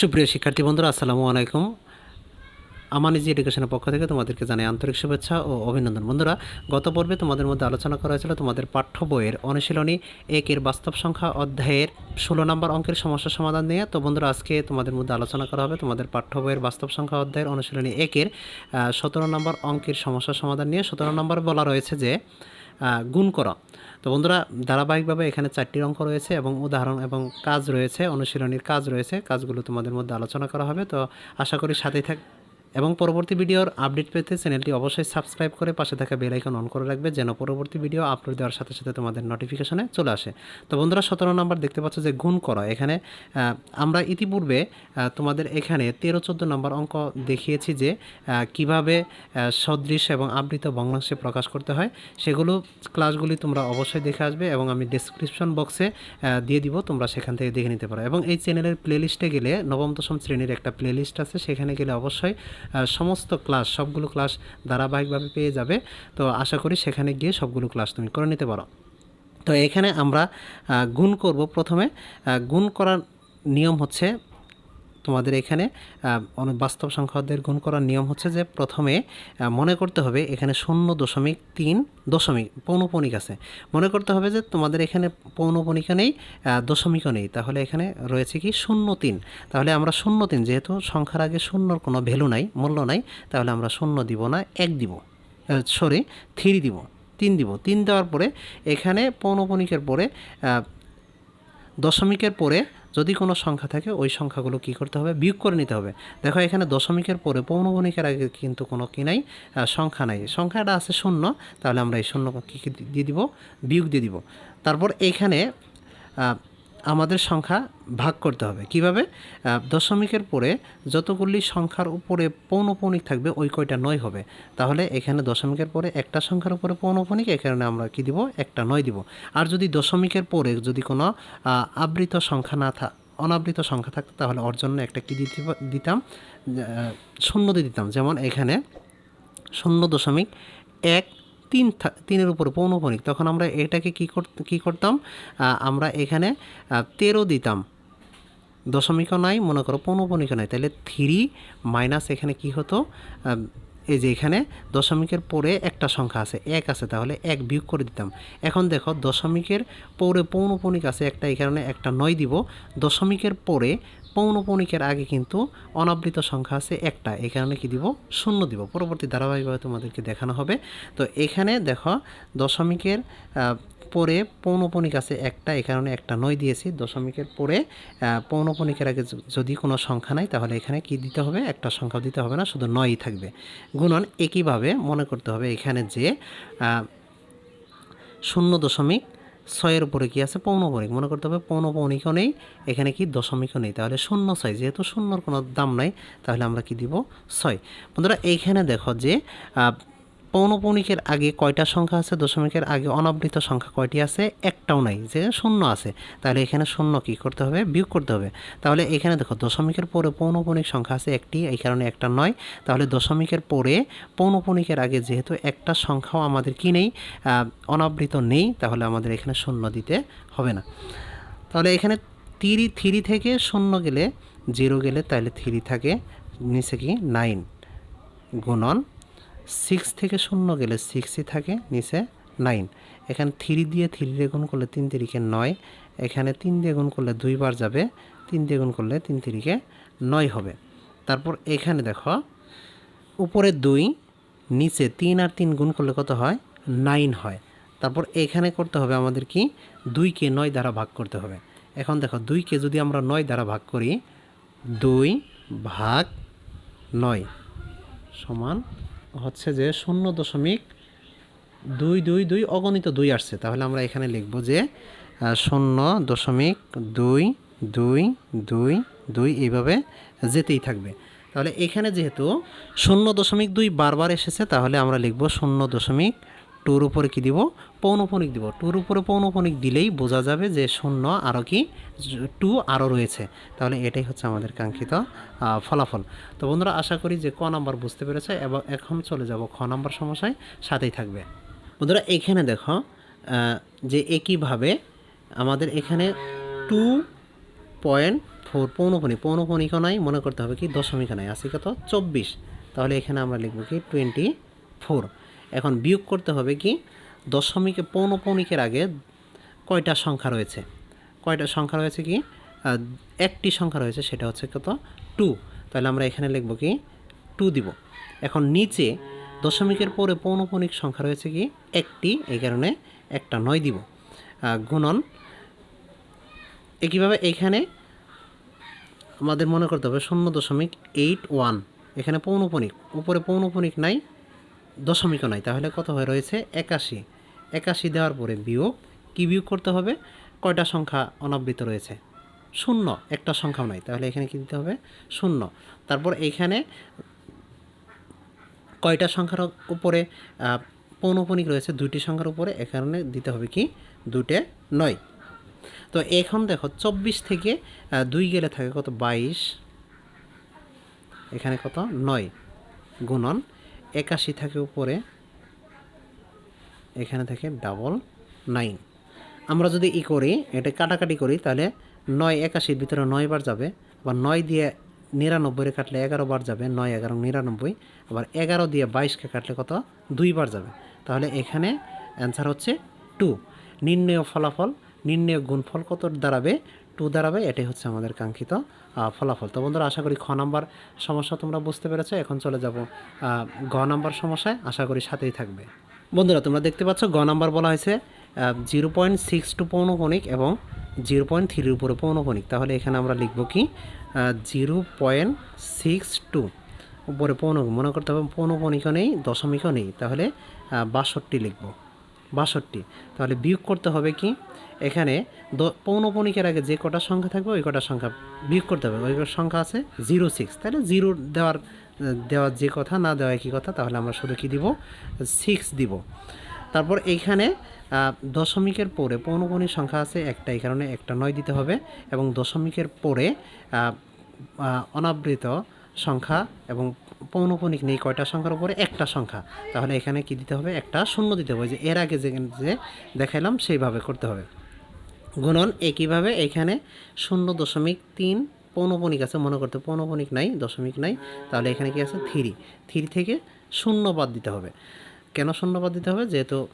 সুপ্রিয় শিক্ষার্থী বন্ধুরা, আসসালামু আলাইকুম। আমার নিজে এডুকেশনের পক্ষ থেকে তোমাদেরকে জানাই আন্তরিক শুভেচ্ছা ও অভিনন্দন। বন্ধুরা, গত পর্বে তোমাদের মধ্যে আলোচনা করা হয়েছিল তোমাদের পাঠ্য বইয়ের অনুশীলনী, একের বাস্তব সংখ্যা অধ্যায়ের ষোলো নম্বর অঙ্কের সমস্যা সমাধান নিয়ে। তো বন্ধুরা, আজকে তোমাদের মধ্যে আলোচনা করা হবে তোমাদের পাঠ্য বইয়ের বাস্তব সংখ্যা অধ্যায়ের অনুশীলনী একের সতেরো নম্বর অঙ্কের সমস্যা সমাধান নিয়ে। সতেরো নম্বর বলা রয়েছে যে গুণ করা। তো বন্ধুরা, ধারাবাহিকভাবে এখানে চারটি অঙ্ক রয়েছে এবং উদাহরণ এবং কাজ রয়েছে, অনুশীলনীর কাজ রয়েছে। কাজগুলো তোমাদের মধ্যে আলোচনা করা হবে, তো আশা করি সাথেই থাক এবং পরবর্তী ভিডিওর আপডেট পেতে চ্যানেলটি অবশ্যই সাবস্ক্রাইব করে পাশে থাকা বেল আইকন অন করে রাখবে যেন পরবর্তী ভিডিও আপলোড দেওয়ার সাথে সাথে তোমাদের নোটিফিকেশনে চলে আসে। তো বন্ধুরা, সতেরো নম্বর দেখতে পাচ্ছ যে গুণ করা। এখানে আমরা ইতিপূর্বে তোমাদের এখানে তেরো চোদ্দ নম্বর অঙ্ক দেখিয়েছি যে কীভাবে সদৃশ এবং আবৃত ভগ্নাংশে প্রকাশ করতে হয়। সেগুলো ক্লাসগুলি তোমরা অবশ্যই দেখে আসবে এবং আমি ডিসক্রিপশন বক্সে দিয়ে দিব। তোমরা সেখান থেকে দেখে নিতে পারো। এবং এই চ্যানেলের প্লেলিস্টে গেলে নবম দশম শ্রেণির একটা প্লেলিস্ট আছে। সেখানে গেলে অবশ্যই সমস্ত ক্লাস সবগুলো ক্লাস ধারাবাহিকভাবে পেয়ে যাবে। তো আশা করি সেখানে গিয়ে সবগুলো ক্লাস তুমি করে নিতে পারো। তো এখানে আমরা গুণ করব প্রথমে। গুণ করার নিয়ম হচ্ছে তোমাদের এখানে বাস্তব সংখ্যাদের গুণ করার নিয়ম হচ্ছে যে প্রথমে মনে করতে হবে এখানে শূন্য দশমিক তিন দশমিক পৌনপণিক আছে। মনে করতে হবে যে তোমাদের এখানে পৌনপণিকা নেই দশমিকও নেই। তাহলে এখানে রয়েছে কি শূন্য তিন। তাহলে আমরা শূন্য তিন, যেহেতু সংখ্যার আগে শূন্যর কোনো ভ্যালু নাই, মূল্য নাই, তাহলে আমরা শূন্য দিব না, এক দিব। সরি থ্রি দিব, তিন দিব। তিন দেওয়ার পরে এখানে পৌনপণিকের পরে দশমিকের পরে যদি কোনো সংখ্যা থাকে, ওই সংখ্যাগুলো কি করতে হবে? বিয়োগ করে নিতে হবে। দেখো, এখানে দশমিকের পরে পৌনগণিকের আগে কিন্তু কোনো কি নাই সংখ্যা নাই। সংখ্যাটা আছে শূন্য, তাহলে আমরা এই শূন্য কী দিয়ে দিব? বিয়োগ দিয়ে দিব। তারপর এখানে আমাদের সংখ্যা ভাগ করতে হবে। কীভাবে? দশমিকের পরে যতগুলি সংখ্যার উপরে পৌনপণিক থাকবে, ওই কয়টা নয় হবে। তাহলে এখানে দশমিকের পরে একটা সংখ্যার উপরে পৌনপণিক এই কারণে আমরা কি দিব? একটা নয় দিব। আর যদি দশমিকের পরে যদি কোনো আবৃত সংখ্যা না থা, অনাবৃত সংখ্যা থাকতো, তাহলে ওর জন্য একটা কি দিতে দিতাম? শূন্য দিয়ে দিতাম। যেমন এখানে শূন্য দশমিক এক তিন তিনের উপরে পৌনপণিক তখন আমরা এটাকে কী কর, কী করতাম? আমরা এখানে তেরো দিতাম। দশমিকও নাই, মনে করো পৌনপণিকও নাই। তাহলে থ্রি মাইনাস এখানে কি হতো? এই যে এখানে দশমিকের পরে একটা সংখ্যা আছে, এক আছে, তাহলে এক বিয়োগ করে দিতাম। এখন দেখো, দশমিকের পরে পৌনপণিক আছে, একটা এই কারণে একটা নয় দিব। দশমিকের পরে পৌনপণিকের আগে কিন্তু অনাবৃত সংখ্যা আছে একটা। এই কারণে কি দিব? শূন্য দিব। পরবর্তী ধারাবাহিকভাবে তোমাদেরকে দেখানো হবে। তো এখানে দেখো, দশমিকের পরে পৌনপণিক আছে একটা। এই কারণে একটা নয় দিয়েছি। দশমিকের পরে পৌনপণিকের আগে যদি কোনো সংখ্যা নাই, তাহলে এখানে কি দিতে হবে? একটা সংখ্যা দিতে হবে না, শুধু নয়ই থাকবে। গুণন একইভাবে মনে করতে হবে এখানে যে শূন্য দশমিক ছয়ের উপরে কি আছে? পৌনপণিক মনে করতে হবে পৌনপণিকও নেই, এখানে কি দশমিকও নেই। তাহলে শূন্য ছয়, যেহেতু শূন্যর কোনো দাম নাই, তাহলে আমরা কি দিব? ছয়। বন্ধুরা, এইখানে দেখো যে আহ, পৌনপণিকের আগে কয়টা সংখ্যা আছে? দশমিকের আগে অনাবৃত সংখ্যা কয়টি আছে? একটাও নাই যে শূন্য আছে। তাহলে এখানে শূন্য কি করতে হবে? বিয়োগ করতে হবে। তাহলে এখানে দেখো দশমিকের পরে পৌনপণিক সংখ্যা আছে একটি এই কারণে একটা নয়। তাহলে দশমিকের পরে পৌনপণিকের আগে যেহেতু একটা সংখ্যাও আমাদের কি নেই অনাবৃত নেই তাহলে আমাদের এখানে শূন্য দিতে হবে না। তাহলে এখানে থ্রি থ্রি থেকে শূন্য গেলে জিরো গেলে তাহলে থ্রি থাকে নিচে কি? নাইন গুণন সিক্স থেকে শূন্য গেলে সিক্সই থাকে, নিচে নাইন এখানে থ্রি দিয়ে থ্রি দিয়ে করলে তিন তিরিকে নয়। এখানে তিন দিয়ে গুণ করলে দুইবার যাবে, তিন দিয়ে গুণ করলে তিন তিরিকে নয় হবে। তারপর এখানে দেখো, উপরে দুই, নিচে তিন আর তিন গুণ করলে কত হয়? নাইন হয়। তারপর এখানে করতে হবে আমাদের কি? দুইকে নয় দ্বারা ভাগ করতে হবে। এখন দেখো, দুইকে যদি আমরা নয় দ্বারা ভাগ করি, দুই ভাগ নয় সমান হচ্ছে যে শূন্য দশমিক দুই দুই দুই, অগণিত দুই আসছে। তাহলে আমরা এখানে লিখব যে শূন্য দশমিক দুই দুই দুই দুই এইভাবে যেতেই থাকবে। তাহলে এখানে যেহেতু শূন্য দশমিক দুই বারবার এসেছে, তাহলে আমরা লিখব শূন্য দশমিক টুর উপরে কি দিব? পৌনপণিক দিব। টুর উপরে পৌনপণিক দিলেই বোঝা যাবে যে শূন্য আরও কি? টু আরও রয়েছে। তাহলে এটাই হচ্ছে আমাদের কাঙ্ক্ষিত ফলাফল। তো বন্ধুরা, আশা করি যে ক নাম্বার বুঝতে পেরেছে এবং এখন চলে যাব খ নাম্বার সমস্যায়, সাথেই থাকবে। বন্ধুরা, এখানে দেখো যে একইভাবে আমাদের এখানে টু পয়েন্ট ফোর পৌনপণিক পৌনপণিকও নাই, মনে করতে হবে কি, দশমিকও নাই আছে কত চব্বিশ। তাহলে এখানে আমরা লিখব কি, টোয়েন্টি ফোর। এখন বিয়োগ করতে হবে কি? দশমিকে পৌনপণিকের আগে কয়টা সংখ্যা রয়েছে? কয়টা সংখ্যা রয়েছে কি? একটি সংখ্যা রয়েছে, সেটা হচ্ছে কত? টু। তাহলে আমরা এখানে লিখব কি? টু দিব। এখন নিচে দশমিকের পরে পৌনপণিক সংখ্যা রয়েছে কি? একটি। এই কারণে একটা নয় দিব। গুণন। একইভাবে এখানে আমাদের মনে করতে হবে শূন্য দশমিক এইট ওয়ান। এখানে পৌনপণিক উপরে পৌনপণিক নাই দশমিকও নাই তাহলে কত হয়ে রয়েছে? একাশি। একাশি দেওয়ার পরে বিয়োগ কি বিয়োগ করতে হবে? কয়টা সংখ্যা অনাবৃত রয়েছে? শূন্য একটা সংখ্যাও নাই তাহলে এখানে কি দিতে হবে? শূন্য। তারপর এখানে কয়টা সংখ্যার উপরে আহ, পৌনপণিক রয়েছে দুইটি সংখ্যার উপরে এখানে দিতে হবে কি? দুটে নয়। তো এখন দেখো চব্বিশ থেকে দুই গেলে থাকে কত? বাইশ। এখানে কত? নয়। গুণন একাশি থাকে উপরে, এখানে থাকে ডাবল নাইন আমরা যদি ই করি, এটা কাটাকাটি করি, তাহলে নয় একাশির ভিতরে নয় বার যাবে, আবার নয় দিয়ে নিরানব্বইয়ে কাটলে এগারো বার যাবে, নয়, এগারো, নিরানব্বই, আবার এগারো দিয়ে বাইশকে কাটলে কত? দুইবার যাবে। তাহলে এখানে অ্যান্সার হচ্ছে টু নির্ণয় ফলাফল, নির্ণয় গুণফল কত দাঁড়াবে? টু দাঁড়াবে, এটাই হচ্ছে আমাদের কাঙ্ক্ষিত ফলাফল। তো বন্ধুরা, আশা করি খ নাম্বার সমস্যা তোমরা বুঝতে পেরেছ। এখন চলে যাব গ নাম্বার সমস্যায়। আশা করি সাথেই থাকবে। বন্ধুরা, তোমরা দেখতে পাচ্ছ, গ নাম্বার বলা হয়েছে জিরো পয়েন্ট সিক্স টু পৌনকণিক এবং জিরো পয়েন্ট থ্রির উপরে পৌনকণিক। তাহলে এখানে আমরা লিখব কি জিরো পয়েন্ট সিক্স টু উপরে পৌন মনে করতে হবে, পৌনকণিকও নেই, দশমিকও নেই। তাহলে বাষট্টি লিখব। বাষট্টি। তাহলে বিয়োগ করতে হবে কি? এখানে পৌনপণিকের আগে যে কটা সংখ্যা থাকবে, ওই কটা সংখ্যা বিয়োগ করতে হবে। ওই সংখ্যা আছে জিরো সিক্স। তাহলে জিরো দেওয়ার দেওয়ার যে কথা, না দেওয়া কি কথা, তাহলে আমরা শুধু কি দিব? সিক্স দিব। তারপর এইখানে দশমিকের পরে পৌনপণিক সংখ্যা আছে একটা, এই কারণে একটা নয় দিতে হবে। এবং দশমিকের পরে অনাবৃত সংখ্যা এবং পৌনপণিক নেই কয়টা সংখ্যার উপরে? একটা সংখ্যা। তাহলে এখানে কি দিতে হবে? একটা শূন্য দিতে হবে। যে এর আগে যে দেখাইলাম, সেইভাবে করতে হবে। গুণন একইভাবে এখানে শূন্য দশমিক তিন পৌনপণিক আছে, মনে করতে পৌনপণিক নাই, দশমিক নাই। তাহলে এখানে কি আছে? থ্রি। থ্রি থেকে শূন্য বাদ দিতে হবে। কেন শূন্য বাদ দিতে হবে? যেহেতু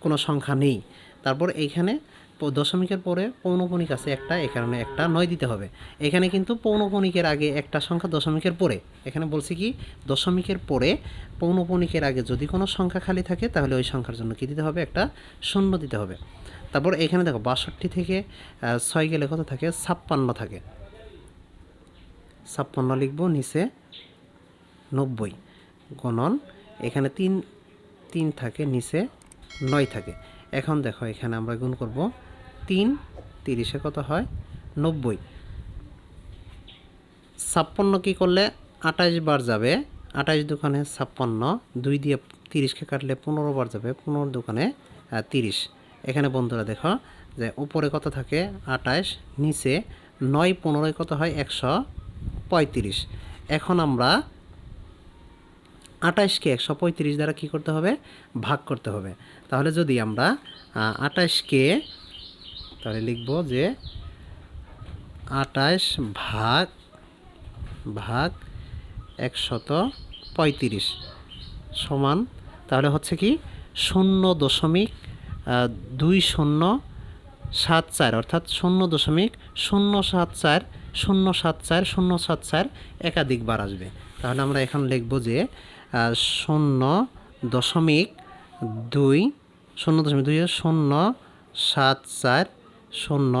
কোনো সংখ্যা নেই। তারপর এইখানে দশমিকের পরে পৌনপণিক আছে একটা কারণে একটা নয় দিতে হবে। এখানে কিন্তু পৌনপণিকের আগে একটা সংখ্যা দশমিকের পরে। এখানে বলছি কি, দশমিকের পরে পৌনপণিকের আগে যদি কোনো সংখ্যা খালি থাকে, তাহলে ওই সংখ্যার জন্য কি দিতে হবে? একটা শূন্য দিতে হবে। তারপর এখানে দেখো, বাষট্টি থেকে ছয় গেলে কত থাকে? ছাপ্পান্ন থাকে। ছাপ্পান্ন লিখব, নিচে নব্বই গণন। এখানে তিন তিন থাকে, নিচে নয় থাকে। এখন দেখো, এখানে আমরা গুণ করব তিন, তিরিশে কত হয়? নব্বই। ছাপ্পান্ন কী করলে আঠাশ বার যাবে? আঠাশ দোকানে ছাপ্পান্ন, দুই দিয়ে তিরিশকে কাটলে পনেরো বার যাবে, পনেরো দোকানে তিরিশ। এখানে বন্ধুরা দেখো যে উপরে কত থাকে? আঠাশ, নিচে নয়, পনেরোয় কত হয়? একশো পঁয়ত্রিশ। এখন আমরা আঠাশকে একশো পঁয়ত্রিশ দ্বারা কী করতে হবে? ভাগ করতে হবে। তাহলে যদি আমরা আঠাশকে তাহলে লিখব যে আঠাশ ভাগ ভাগ একশত পঁয়ত্রিশ সমান, তাহলে হচ্ছে কি শূন্য দশমিক দুই শূন্য সাত চার, অর্থাৎ শূন্য দশমিক শূন্য সাত চার, শূন্য সাত চার, শূন্য সাত চার একাধিক বার আসবে। তাহলে আমরা এখন লিখব যে শূন্য দশমিক দুই, শূন্য দশমিক দুই শূন্য সাত চার শূন্য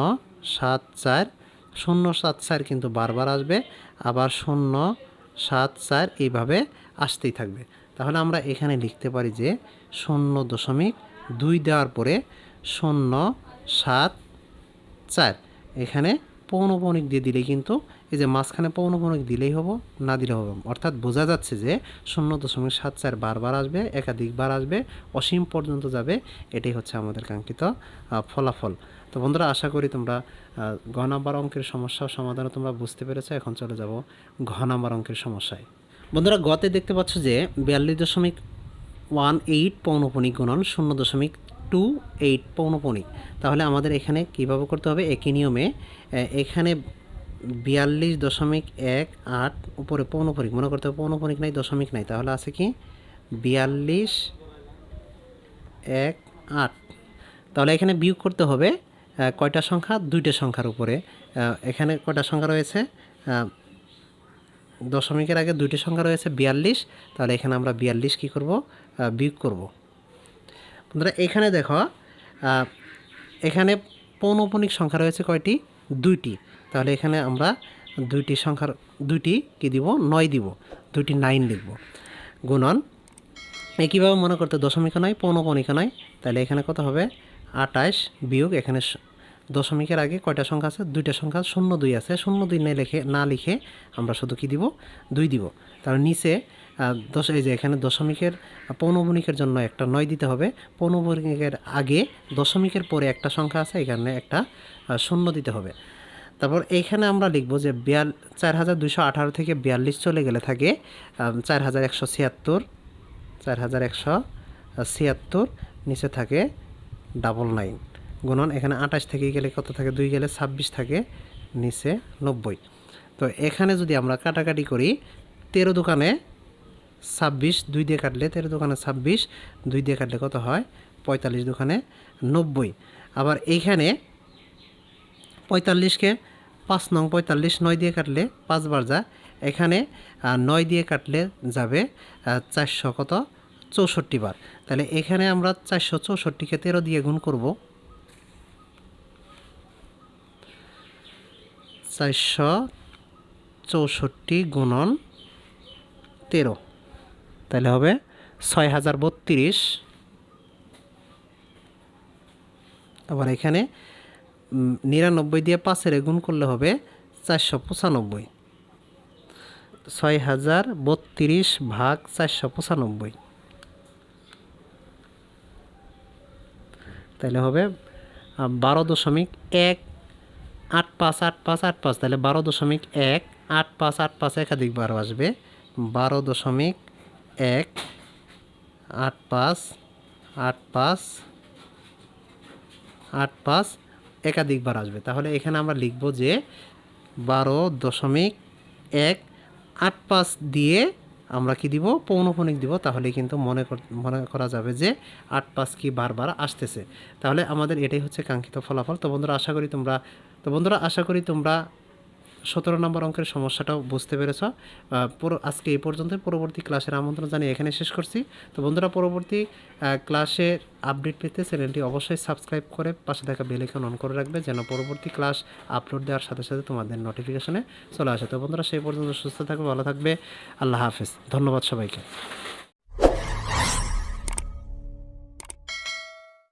সাত চার। শূন্য সাত চার কিন্তু বারবার আসবে, আবার শূন্য সাত চার এইভাবে আসতেই থাকবে। তাহলে আমরা এখানে লিখতে পারি যে শূন্য দশমিক দুই দেওয়ার পরে শূন্য সাত চার। এখানে পৌনপণিক দিয়ে দিলে কিন্তু এই যে মাঝখানে পৌনপণিক দিলেই হব, না দিলে হবে। অর্থাৎ বোঝা যাচ্ছে যে শূন্য দশমিক সাত চার বারবার আসবে, একাধিকবার আসবে, অসীম পর্যন্ত যাবে। এটাই হচ্ছে আমাদের কাঙ্ক্ষিত ফলাফল। তো বন্ধুরা আশা করি তোমরা আহ, ঘ নাম্বার অঙ্কের সমস্যা সমাধানও তোমরা বুঝতে পেরেছ। এখন চলে যাব ঘ নাম্বার অঙ্কের সমস্যায়। বন্ধুরা গতে দেখতে পাচ্ছ যে বিয়াল্লিশ দশমিক ওয়ান এইট পৌনপণিক গুণন শূন্য দশমিক টু এইট পৌনপণিক তাহলে আমাদের এখানে কীভাবে করতে হবে? একই নিয়মে এখানে বিয়াল্লিশ দশমিক এক আট উপরে পৌনপরিক মনে করতে হবে পৌনপরিক নাই দশমিক নাই। তাহলে আছে কি? বিয়াল্লিশ এক আট। তাহলে এখানে বিয়োগ করতে হবে কয়টা সংখ্যা? দুইটা সংখ্যার উপরে। এখানে কয়টা সংখ্যা রয়েছে? দশমিকের আগে দুইটি সংখ্যা রয়েছে, বিয়াল্লিশ। তাহলে এখানে আমরা বিয়াল্লিশ কী করব? বিয়োগ করব। বন্ধুরা, এখানে দেখো এখানে পৌনপনিক সংখ্যা রয়েছে কয়টি? দুইটি। তাহলে এখানে আমরা দুইটি সংখ্যার, দুইটি কি দিব? নয় দিব। দুইটি নাইন লিখব। গুণন, একইভাবে মনে করতে দশমিক নয় পৌনপনিক নয়। তাহলে এখানে কত হবে? আটাইশ বিয়োগ এখানে দশমিকের আগে কয়টা সংখ্যা আছে? দুইটা সংখ্যা শূন্য দুই আছে। শূন্য দুই না লিখে না লিখে আমরা শুধু কি দিব? দুই দিব। তার নিচে দশ, এই যে এখানে দশমিকের পৌনমণিকের জন্য একটা নয় দিতে হবে। পৌনমণিকের আগে দশমিকের পরে একটা সংখ্যা আছে, এখানে একটা শূন্য দিতে হবে। তারপর এইখানে আমরা লিখব যে বিয়াল, চার হাজার দুশো আঠারো থেকে বিয়াল্লিশ চলে গেলে থাকে চার হাজার একশো ছিয়াত্তর, চার হাজার একশো ছিয়াত্তর, নিচে থাকে ডাবল নাইন গুণন এখানে আঠাশ থেকে গেলে কত থাকে? দুই গেলে ছাব্বিশ থাকে, নিচে নব্বই। তো এখানে যদি আমরা কাটাকাটি করি, তেরো দোকানে ছাব্বিশ, দুই দিয়ে কাটলে তেরো দোকানে ছাব্বিশ, দুই দিয়ে কাটলে কত হয়? পঁয়তাল্লিশ দোকানে নব্বই। আবার এইখানে পঁয়তাল্লিশকে পাঁচ নং পঁয়তাল্লিশ, নয় দিয়ে কাটলে পাঁচবার যা এখানে নয় দিয়ে কাটলে যাবে চারশো কত? চৌষট্টি বার। তাহলে এখানে আমরা চারশো চৌষট্টিকে তেরো দিয়ে গুণ করব। চারশো চৌষট্টি গুণন তেরো। তাহলে হবে ছয় হাজার বত্রিশ। আবার এখানে নিরানব্বই দিয়ে পাঁচের গুণ করলে হবে চারশো পঁচানব্বই। ছয় হাজার বত্রিশ ভাগ চারশো পঁচানব্বই। তাহলে হবে বারো দশমিক এক আট পাঁচ আট পাঁচ আট পাঁচ, তাহলে বারো দশমিক এক আট পাঁচ আট পাঁচ একাধিক বারো আসবে, বারো দশমিক এক আট পাঁচ আট পাঁচ আট পাঁচ একাধিকবার আসবে। তাহলে এখানে আমরা লিখব যে বারো দশমিক এক আট পাঁচ দিয়ে আমরা কি দিব? পৌনফোনিক দিব। তাহলে কিন্তু মনে কর- মনে করা যাবে যে আট পাঁচ কি বারবার আসতেছে। তাহলে আমাদের এটাই হচ্ছে কাঙ্ক্ষিত ফলাফল। তো বন্ধুরা, আশা করি তোমরা, তো বন্ধুরা, আশা করি তোমরা সতেরো নম্বর অঙ্কের সমস্যাটাও বুঝতে পেরেছ। পুরো আজকে এই পর্যন্ত পরবর্তী ক্লাসের আমন্ত্রণ জানিয়ে এখানে শেষ করছি। তো বন্ধুরা, পরবর্তী ক্লাসের আপডেট পেতে চ্যানেলটি অবশ্যই সাবস্ক্রাইব করে পাশে থাকা বেল আইকন অন করে রাখবে যেন পরবর্তী ক্লাস আপলোড দেওয়ার সাথে সাথে তোমাদের নোটিফিকেশনে চলে আসে। তো বন্ধুরা, সেই পর্যন্ত সুস্থ থাকবে, ভালো থাকবে। আল্লাহ হাফেজ। ধন্যবাদ সবাইকে।